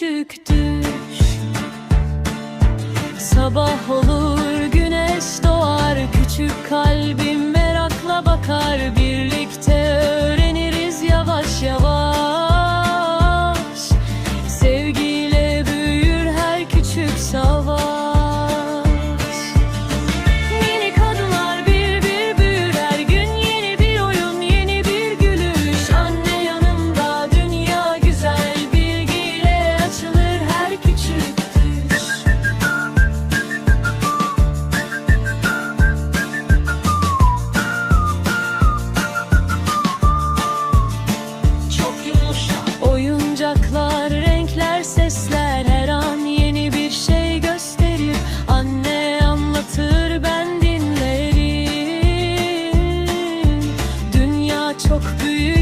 küçük düş. Sabah olur güneş doğar Küçük kalbim merakla bakar. Birlikte öğreniriz yavaş yavaş. Sevgiyle büyür her küçük savaş çok büyük